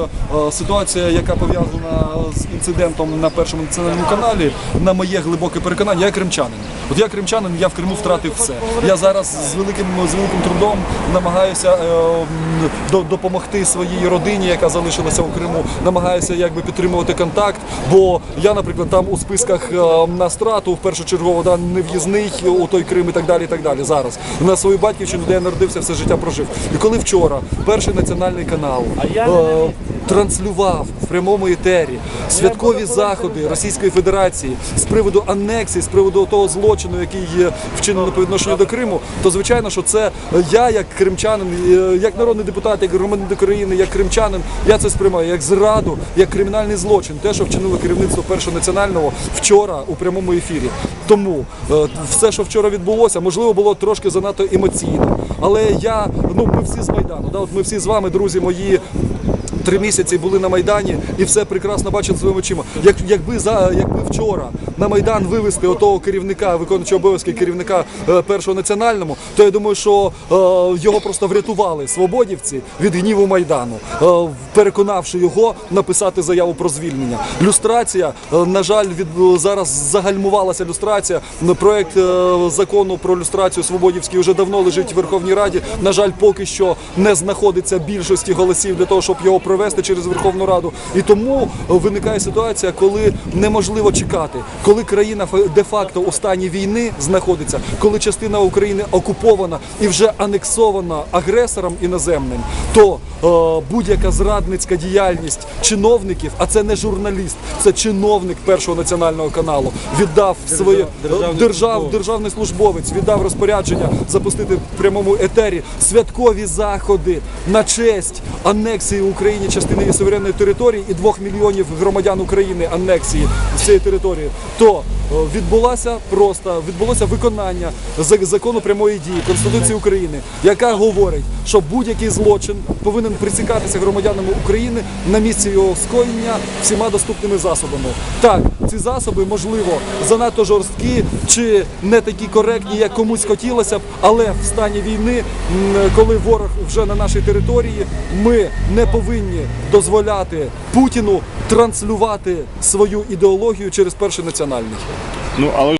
е, ситуація, яка пов'язана з інцидентом на першому національному каналі, на моє глибоке переконання, я кримчанин. От я кримчанин, я в Криму втратив все. Я зараз з великим з великим трудом намагаюся е, до- допомогти своїй родині, яка залишилася у Криму. Намагаюся якби підтримувати контакт. Бо я, наприклад, там у списках е, на страту в першу чергу да, не в'їзний у той Крим і так далі. І так далі. Зараз на свою батьківщину, де я народився, все життя прожив. І коли вчора перший національний канал А е, транслював в прямому етері святкові заходи Російської Федерації з приводу анексії, з приводу того злочину, який є вчинено по відношенню до Криму, то звичайно, що це я, як кримчанин, е, як народний депутат, як громадянин України, як кримчанин, я це сприймаю як зраду, як кримінальний злочин, те, що вчинило керівництво першого національного вчора у прямому ефірі. Тому е, все, що вчора відбулося, можливо, було трошки занадто емоційно. Але я, ну ми всі з майдану, да, от ми всі з вами, друзі мої. Три місяці були на майдані і все прекрасно бачили своїми очима. Як якби за якби вчора на майдан вивести отого керівника, виконуючого обов'язки керівника е, першого національному, то я думаю, що е, його просто врятували свободівці від гніву майдану, е, переконавши його написати заяву про звільнення. Люстрація, е, на жаль, від зараз загальмувалася люстрація. Проект е, закону про люстрацію свободівський вже давно лежить в Верховній Раді. На жаль, поки що не знаходиться більшості голосів для того, щоб його провести через Верховну Раду. І тому виникає ситуація, коли неможливо чекати, коли країна фа- де-факто у стані війни знаходиться, коли частина України окупована і вже анексована агресором іноземним, то е, будь-яка зрадницька діяльність чиновників, а це не журналіст, це чиновник першого національного каналу, віддав своє державний держав, державний службовець віддав розпорядження запустити в прямому етері святкові заходи на честь анексії Україні частини її суверенної території і двох мільйонів громадян України анексії з цієї території. То е, відбулося просто відбулося виконання за- закону прямої дії Конституції України, яка говорить, що будь-який злочин повинен присікатися громадянам України на місці його скоєння всіма доступними засобами. Так, ці засоби можливо занадто жорсткі чи не такі коректні, як комусь хотілося б, але в стані війни, коли ворог вже на нашій території, ми не повинні дозволяти Путіну транслювати свою ідеологію через перший національний. Ну але